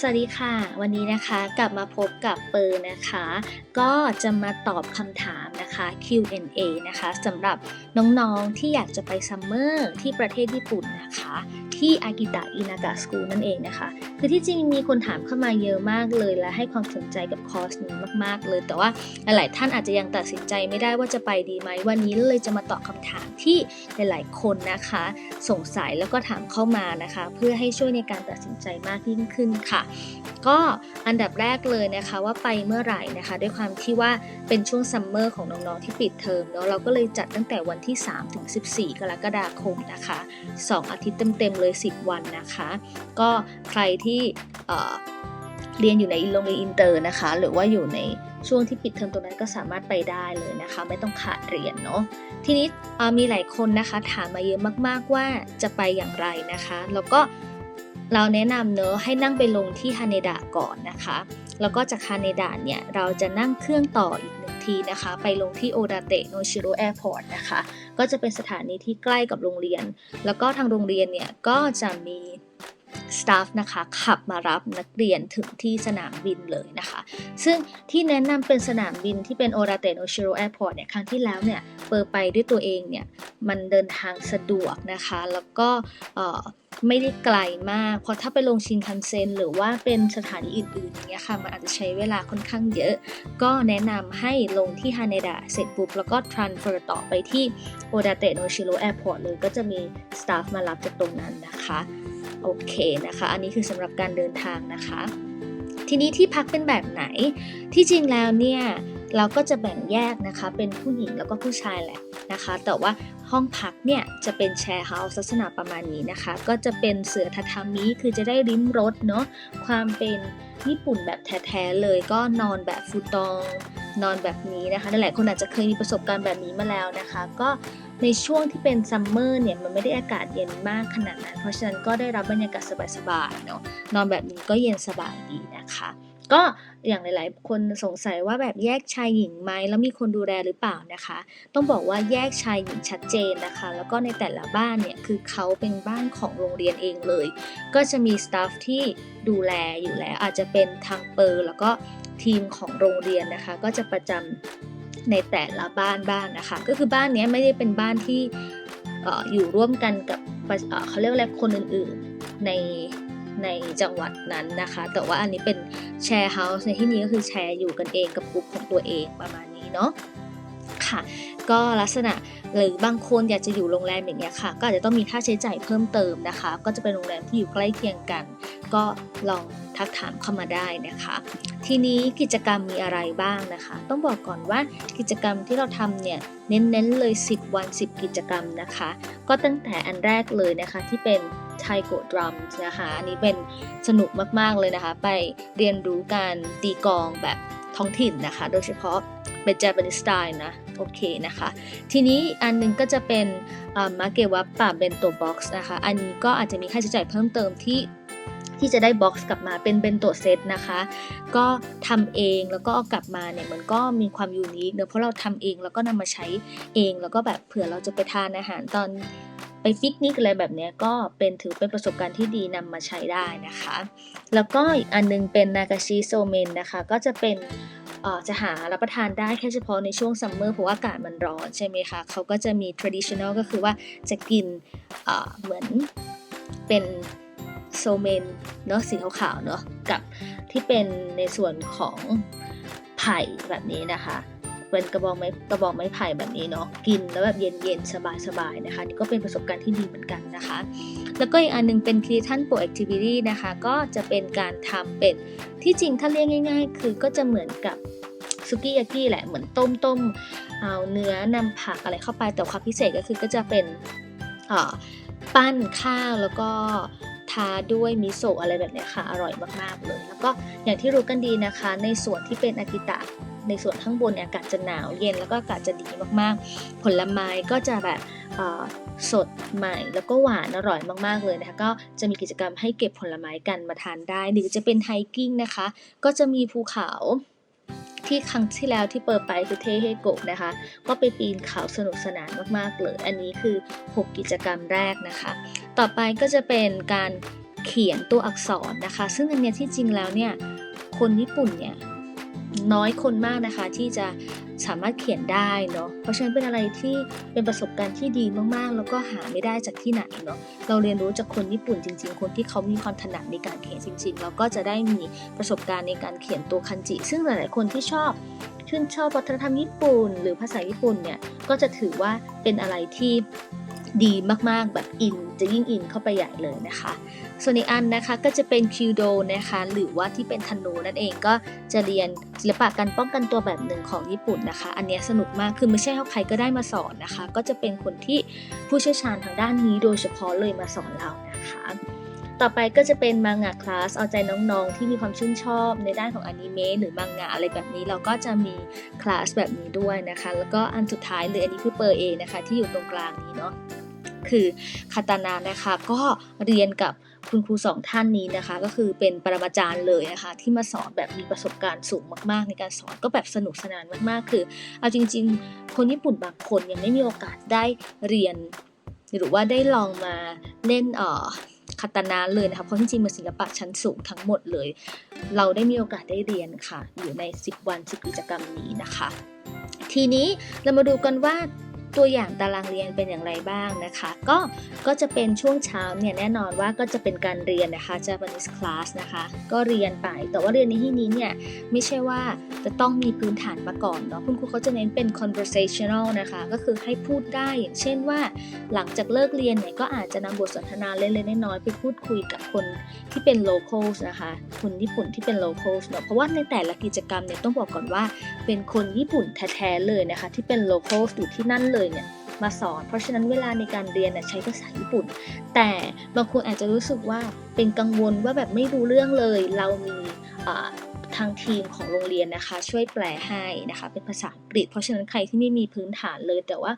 สวัสดีค่ะ วันนี้นะคะกลับมาพบกับเปอร์นะคะ ก็จะมาตอบคำถามนะคะ Q&A นะคะสำหรับน้องๆที่อยากจะไปซัมเมอร์ที่ประเทศญี่ปุ่นนะคะ ที่อากิตะอินากะสกูลนั่นเองนะคะ คือที่จริงมีคนถามเข้ามาเยอะมากเลยและให้ความสนใจกับคอร์สนี้มาก ๆ เลย แต่ว่าหลายๆท่านอาจจะยังตัดสินใจไม่ได้ว่าจะไปดีไหมวันนี้เลยจะมาตอบคำถามที่หลาย ๆ คนนะคะ สงสัยแล้วก็ถามเข้ามานะคะ เพื่อให้ช่วยในการตัดสินใจมากยิ่งขึ้นค่ะ ก็อันดับแรกเลยนะคะว่าไปเมื่อไหร่นะคะ ด้วยความที่ว่าเป็นช่วงซัมเมอร์ของน้อง ๆ ที่ปิดเทอมเนาะเราก็เลยจัดตั้งแต่วันที่3ถึง14 กรกฎาคมนะคะ 2 อาทิตย์เต็มๆเลย 10 วันนะคะ ก็ใครที่เรียนอยู่ในโรงเรียนอินเตอร์นะคะ หรือว่าอยู่ในช่วงที่ปิดเทอมตรงนั้นก็สามารถไปได้เลยนะคะ ไม่ต้องขาดเรียนเนาะทีนี้มีหลายคนนะคะถามมาเยอะมากๆว่าจะไปอย่างไรนะคะ แล้วก็เราแนะนำเนอะให้นั่งไปลงที่ฮาเนดะก่อนนะคะ แล้วก็จากฮาเนดะเนี่ยเราจะนั่งเครื่องต่ออีก ทีนะคะ ไปลงที่โอดาเตะโนชิโรแอร์พอร์ตนะคะ ก็จะเป็นสถานีที่ใกล้กับโรงเรียน แล้วก็ทางโรงเรียนเนี่ย ก็จะมีสตาฟนะคะขับมารับนักเรียนถึงที่สนามบินเลยนะคะ ซึ่งที่แนะนำเป็นสนามบินที่เป็นโอราเตโนชิโรแอร์พอร์ตเนี่ยครั้งที่แล้วเนี่ยเปิดไปด้วยตัวเองเนี่ย มันเดินทางสะดวกนะคะ แล้วก็ ไม่ได้ไกลมาก เพราะถ้าไปลงชินคันเซ็นหรือว่าเป็นสถานีอื่นๆอย่างเงี้ยค่ะมันอาจจะใช้เวลาค่อนข้างเยอะ ก็แนะนำให้ลงที่ฮาเนดะเสร็จปุ๊บ แล้วก็ transfer ต่อไปที่โอดาเตโนชิโรแอร์พอร์ตเลยก็จะมีสตาฟมารับจากตรงนั้นนะคะ โอเคนะคะ อันนี้คือสำหรับการเดินทางนะคะ ทีนี้ที่พักเป็นแบบไหนที่จริงแล้วเนี่ย เราก็จะแบ่งแยกนะคะ เป็นผู้หญิงแล้วก็ผู้ชายแหละนะคะ แต่ว่าห้องพักเนี่ยจะเป็นแชร์เฮาส์ลักษณะประมาณนี้นะคะ ก็จะเป็นเสือทาทามิคือจะได้ริมรถเนาะความเป็นญี่ปุ่นแบบแท้ๆเลยก็นอนแบบฟูตองนอนแบบนี้นะคะหลายคนอาจจะเคยมีประสบการณ์แบบนี้มาแล้วนะคะ ก็ในช่วงที่เป็นซัมเมอร์เนี่ยมันไม่ได้อากาศเย็นมากขนาดนั้น เพราะฉะนั้นก็ได้รับบรรยากาศสบายๆเนาะนอนแบบนี้ก็เย็นสบายดีนะคะ ก็อย่างหลาย ๆ คนสงสัยว่าแบบแยกชายหญิงไหมแล้วมีคนดูแลหรือเปล่านะคะ ต้องบอกว่าแยกชายหญิงชัดเจนนะคะ แล้วก็ในแต่ละบ้านเนี่ยคือเขาเป็นบ้านของโรงเรียนเองเลย ก็จะมีสตาฟที่ดูแลอยู่แล้วอาจจะเป็นทางเปอร์แล้วก็ทีมของโรงเรียนนะคะ ก็จะประจำในแต่ละบ้านบ้านนะคะ ก็คือบ้านนี้ไม่ได้เป็นบ้านที่อยู่ร่วมกันกับเขาเรียกอะไรคนอื่น ๆ ใน ในจังหวัดนั้นนะคะ แต่ว่าอันนี้เป็นแชร์เฮาส์ในที่นี้ก็คือแชร์อยู่กันเองกับกลุ่มของตัวเองประมาณนี้เนาะค่ะก็ลักษณะหรือบางคนอยากจะอยู่โรงแรมอย่างเงี้ยค่ะ ก็อาจจะต้องมีค่าใช้จ่ายเพิ่มเติมนะคะ ก็จะเป็นโรงแรมที่อยู่ใกล้เคียงกัน ก็ลองทักถามเข้ามาได้นะคะ ทีนี้กิจกรรมมีอะไรบ้างนะคะ ต้องบอกก่อนว่ากิจกรรมที่เราทำเนี่ยเน้นๆเลย 10 วัน 10 กิจกรรมนะคะ ก็ตั้งแต่อันแรกเลยนะคะที่เป็น ไทโกดรัมนะคะ อันนี้เป็นสนุกมาก ๆ เลยนะคะ ไปเรียนรู้การตีกองแบบท้องถิ่นนะคะ โดยเฉพาะเป็น Japanese style นะ โอเคนะคะ ทีนี้อันหนึงก็จะเป็นมาเกวัปปะเบนโตบ็อกซ์นะคะ อันนี้ก็อาจจะมีค่าใช้จ่ายเพิ่มเติมที่ที่จะได้บ็อกซ์กลับมาเป็นเบนโตเซตนะคะ ก็ทำเองแล้วก็เอากลับมาเนี่ยมันก็มีความยูนิคเนอะเพราะเราทำเองแล้วก็นำมาใช้เองแล้วก็แบบเผื่อเราจะไปทานอาหารตอน ไปปิกนิกอะไรแบบนี้ก็เป็นถือเป็นประสบการณ์ที่ดีนำมาใช้ได้นะคะ แล้วก็อีกอันนึงเป็นนากาชิโซเมนนะคะก็จะเป็นจะหารับประทานได้แค่เฉพาะในช่วงซัมเมอร์เพราะว่าอากาศมันร้อนใช่ไหมคะเขาก็จะมี traditional ก็คือว่าจะกินเหมือนเป็นโซเมนเนาะสีขาวๆเนาะกับที่เป็นในส่วนของไผ่แบบนี้นะคะ เป็นกระบอกไม้กระบอกไม้ไผ่แบบนี้เนาะกินแล้วแบบเย็นๆสบายๆนะคะนี่ก็เป็นประสบการณ์ที่ดีเหมือนกันนะคะ แล้วก็อีกอันหนึงเป็นครีทันโปรแอคทิวิตี้นะคะก็จะเป็นการทำเป็นที่จริงถ้าเรียกง่าย ๆ คือก็จะเหมือนกับซุกี้ยากิแหละเหมือนต้มต้มเอาเนื้อนำผักอะไรเข้าไปแต่ความพิเศษก็คือก็จะเป็นปั้นข้าวแล้วก็ทาด้วยมิโซะอะไรแบบนี้ค่ะ อร่อยมาก ๆ เลย แล้วก็อย่างที่รู้กันดีนะคะ ในส่วนที่เป็นอากิตะ ในส่วนข้างบนเนี่ยอากาศจะหนาวเย็นแล้วก็อากาศจะดีมากๆ ผลไม้ก็จะแบบสดใหม่แล้วก็หวานอร่อยมากๆเลยนะคะก็จะมีกิจกรรมให้เก็บผลไม้กันมาทานได้ หรือจะเป็นไฮกิ้งนะคะ ก็จะมีภูเขาที่ครั้งที่แล้วที่เปิดไปคือเทเฮโกะนะคะ ก็ไปปีนเขาสนุกสนานมากๆเลย อันนี้คือ 6 กิจกรรมแรกนะคะ ต่อไปก็จะเป็นการเขียนตัวอักษรนะคะ ซึ่งอันเนี้ยที่จริงแล้วเนี่ยคนญี่ปุ่นเนี่ย น้อยคนมากนะคะที่จะสามารถเขียนได้เนาะ เพราะฉะนั้นเป็นอะไรที่เป็นประสบการณ์ที่ดีมากๆ แล้วก็หาไม่ได้จากที่ไหนเนาะ เราเรียนรู้จากคนญี่ปุ่นจริง ๆ คนที่เขามีความถนัดในการเขียนจริงๆ เราก็จะได้มีประสบการณ์ในการเขียนตัวคันจิ ซึ่งหลายๆคนที่ชอบชื่นชอบวัฒนธรรมญี่ปุ่น หรือภาษาญี่ปุ่นเนี่ย ก็จะถือว่าเป็นอะไรที่ ดีมากๆแบบอินจะยิ่งอินเข้าไปใหญ่เลยนะคะ ส่วนอีกอันนะคะก็จะเป็นคิวโดนะคะหรือว่าที่เป็นธนูนั่นเองก็จะเรียนศิลปะการป้องกันตัวแบบหนึ่งของญี่ปุ่นนะคะ อันนี้สนุกมากคือไม่ใช่ใครก็ได้มาสอนนะคะ ก็จะเป็นคนที่ผู้เชี่ยวชาญทางด้านนี้โดยเฉพาะเลยมาสอนเรานะคะต่อไปก็จะเป็นมังงะคลาสเอาใจน้องๆ ที่มีความชื่นชอบในด้านของอนิเมะหรือมังงะอะไรแบบนี้ เราก็จะมีคลาสแบบนี้ด้วยนะคะ แล้วก็อันสุดท้ายเลยอันนี้คือเปอร์เอนะคะที่อยู่ตรงกลางนี้เนาะ คือคาตานานะคะ ก็เรียนกับคุณครูสองท่านนี้นะคะ ก็คือเป็นปรมาจารย์เลยนะคะ ที่มาสอนแบบมีประสบการณ์สูงมาก ๆ ในการสอนก็แบบสนุกสนานมากๆ คือ เอาจริง ๆ คนญี่ปุ่นบางคนยังไม่มีโอกาสได้เรียน หรือว่าได้ลองมาเล่นเอ่อคาตานาเลยนะคะเพราะจริงๆมันศิลปะชั้นสูงทั้งหมดเลย เราได้มีโอกาสได้เรียนค่ะ อยู่ใน 10 วัน 10 กิจกรรมนี้นะคะ ทีนี้เรามาดูกันว่า ตัวอย่างตารางเรียนเป็นอย่างไรบ้างนะคะ ก็ก็จะเป็นช่วงเช้าเนี่ยแน่นอนว่าก็จะเป็นการเรียนนะคะ Japanese class นะคะ ก็เรียนไป แต่ว่าเรียนในที่นี้เนี่ยไม่ใช่ว่าจะต้องมีพื้นฐานมาก่อนเนาะคุณครูเขาจะเน้นเป็น conversational นะคะ ก็คือให้พูดได้อย่างเช่นว่า หลังจากเลิกเรียนเนี่ยก็อาจจะนำบทสนทนาเล็กๆน้อยๆไปพูดคุยกับคนที่เป็น locals นะคะคนญี่ปุ่นที่เป็น locals เนาะเพราะว่าในแต่ละกิจกรรมเนี่ยต้องบอกก่อนว่าเป็นคนญี่ปุ่นแท้ๆเลยนะคะ ที่เป็น locals อยู่ที่นั่นเลยเนี่ยมาสอน เพราะฉะนั้นเวลาในการเรียนน่ะใช้ภาษาญี่ปุ่น แต่บางคนอาจจะรู้สึกว่าเป็นกังวลว่าแบบไม่รู้เรื่องเลย เรามีทางทีมของโรงเรียนนะคะ ช่วยแปลให้นะคะเป็นภาษาอังกฤษ เพราะฉะนั้นใครที่ไม่มีพื้นฐานเลย แต่ว่า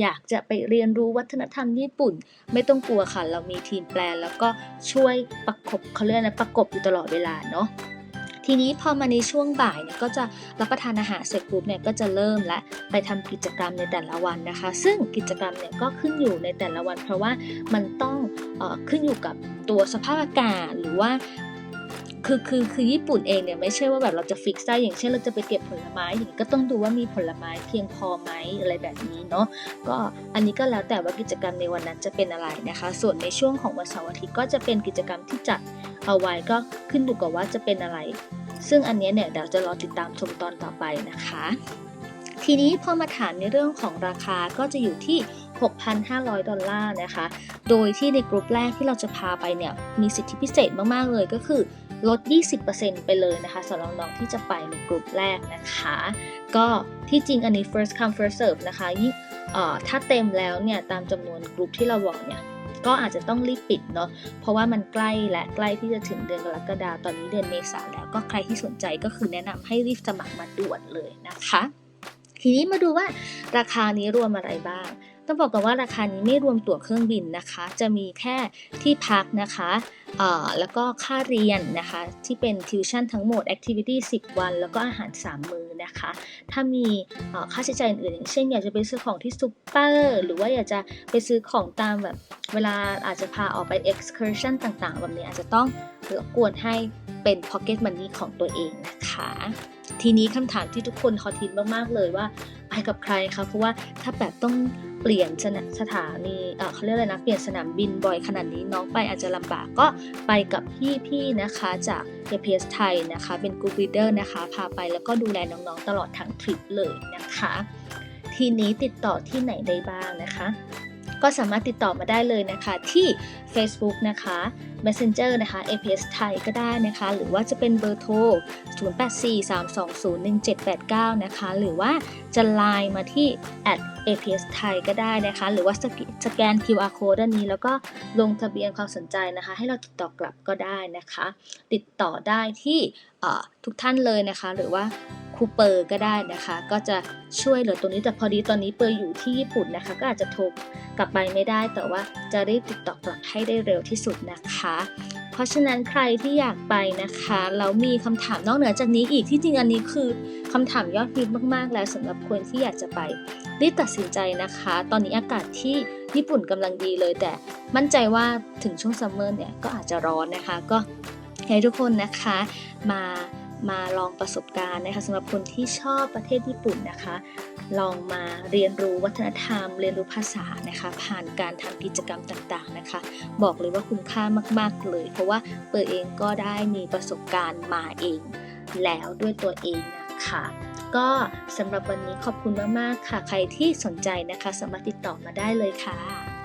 อยากจะไปเรียนรู้วัฒนธรรมญี่ปุ่น ไม่ต้องกลัวค่ะ เรามีทีมแปลแล้วก็ช่วยประกบเขาเรียกนะประกบอยู่ตลอดเวลาเนาะ ทีนี้พอมาในช่วงบ่ายเนี่ยก็จะรับประทานอาหารเสร็จปุ๊บเนี่ยก็จะเริ่มและไปทำกิจกรรมในแต่ละวันนะคะ ซึ่งกิจกรรมเนี่ยก็ขึ้นอยู่ในแต่ละวัน เพราะว่ามันต้องออขึ้นอยู่กับตัวสภาพอากาศหรือว่าคือคือคือญี่ปุ่นเองเนี่ยไม่ใช่ว่าแบบเราจะฟิกซ์ได้อย่างเช่นเราจะไปเก็บผลไม้อย่างนี้ก็ต้องดูว่ามีผลไม้เพียงพอไหมอะไรแบบนี้เนาะก็อันนี้ก็แล้วแต่ว่ากิจกรรมในวันนั้นจะเป็นอะไรนะคะ ส่วนในช่วงของวันเสาร์อาทิตย์ก็จะเป็นกิจกรรมที่จัดเอาไว้ก็ขึ้นอยู่กับว่าจะเป็นอะไร ซึ่งอันนี้เนี่ยเดี๋ยวจะรอติดตามชมตอนต่อไปนะคะ ทีนี้พอมาถามในเรื่องของราคาก็จะอยู่ที่ 6,500 ดอลลาร์นะคะ โดยที่ในกลุ่มแรกที่เราจะพาไปเนี่ยมีสิทธิพิเศษมากๆเลยก็คือลด 20%ไปเลยนะคะสำหรับน้องที่จะไปในกลุ่มแรกนะคะ ก็ที่จริงอันนี้ first come first serve นะคะยิ่งถ้าเต็มแล้วเนี่ยตามจำนวนกลุ่มที่เราบอกเนี่ย ก็อาจจะต้องรีบปิดเนาะเพราะว่ามันใกล้และใกล้ที่จะถึงเดือนกรกฎาคมตอนนี้เดือนเมษาแล้วก็ใครที่สนใจก็คือแนะนำให้รีบสมัครมาด่วนเลยนะคะ ทีนี้มาดูว่าราคานี้รวมอะไรบ้างต้องบอกกันว่าราคานี้ไม่รวมตั๋วเครื่องบินนะคะ จะมีแค่ที่พักนะคะแล้วก็ค่าเรียนนะคะ ที่เป็นทิวชั่นทั้งหมด Activity 10 วัน แล้วก็อาหาร 3 มื้อ นะคะ ถ้ามีค่าใช้จ่ายอื่นอย่างเช่นอยากจะไปซื้อของที่ซูเปอร์หรือว่าอยากจะไปซื้อของตามแบบเวลาอาจจะพาออกไป excursion ต่างๆ แบบนี้อาจจะต้องรบกวนให้เป็น pocket money ของตัวเองนะคะ ทีนี้คำถามที่ทุกคนเขาทินมากๆเลยว่าไปกับใครคะเพราะว่าถ้าแบบต้อง ปลี่ยนสถานสถานีเออเขาเรียกอะไรนะ เปลี่ยนสนามบินบ่อยขนาดนี้น้องไปอาจจะลำบากก็ไปกับพี่ๆนะคะจาก APS ไทยนะคะ เป็น Group Leader นะคะ พาไปแล้วก็ดูแลน้องๆตลอดทั้งทริปเลยนะคะ ทีนี้ติดต่อที่ไหนได้บ้างนะคะก็สามารถติดต่อมาได้เลยนะคะที่ Facebook นะคะ Messenger นะคะ APS ไทยก็ได้นะคะ หรือว่าจะเป็นเบอร์โทร 0843201789 นะคะ หรือว่าจะไลน์มาที่ @aps ไทยก็ได้นะคะ หรือว่าสแกน QR code ด้านนี้ แล้วก็ลงทะเบียนความสนใจนะคะ ให้เราติดต่อกลับก็ได้นะคะ ติดต่อได้ที่ทุกท่านเลยนะคะ หรือว่าครูเปอร์ก็ได้นะคะ ก็จะช่วยเหลือตรงนี้แต่พอดีตอนนี้เปอร์อยู่ที่ญี่ปุ่นนะคะ ก็อาจจะโทรกลับไปไม่ได้ แต่ว่าจะรีบติดต่อกลับให้ได้เร็วที่สุดนะคะ เพราะฉะนั้นใครที่อยากไปนะคะแล้วมีคำถามนอกเหนือจากนี้อีกที่จริงอันนี้คือคำถามยอดฮิตมากๆ แล้วสำหรับคนที่อยากจะไปรีบตัดสินใจนะคะ ตอนนี้อากาศที่ญี่ปุ่นกำลังดีเลย แต่มั่นใจว่าถึงช่วงซัมเมอร์เนี่ยก็อาจจะร้อนนะคะ ก็ให้ทุกคนนะคะมามาลองประสบการณ์นะคะสำหรับคนที่ชอบประเทศญี่ปุ่นนะคะ ลองมาเรียนรู้วัฒนธรรม เรียนรู้ภาษานะคะ ผ่านการทำกิจกรรมต่างๆนะคะ บอกเลยว่าคุ้มค่ามากๆเลย เพราะว่าเปิดเองก็ได้มีประสบการณ์มาเอง แล้วด้วยตัวเองนะคะก็สำหรับวันนี้ขอบคุณมากๆค่ะ ใครที่สนใจนะคะ สามารถติดต่อมาได้เลยค่ะ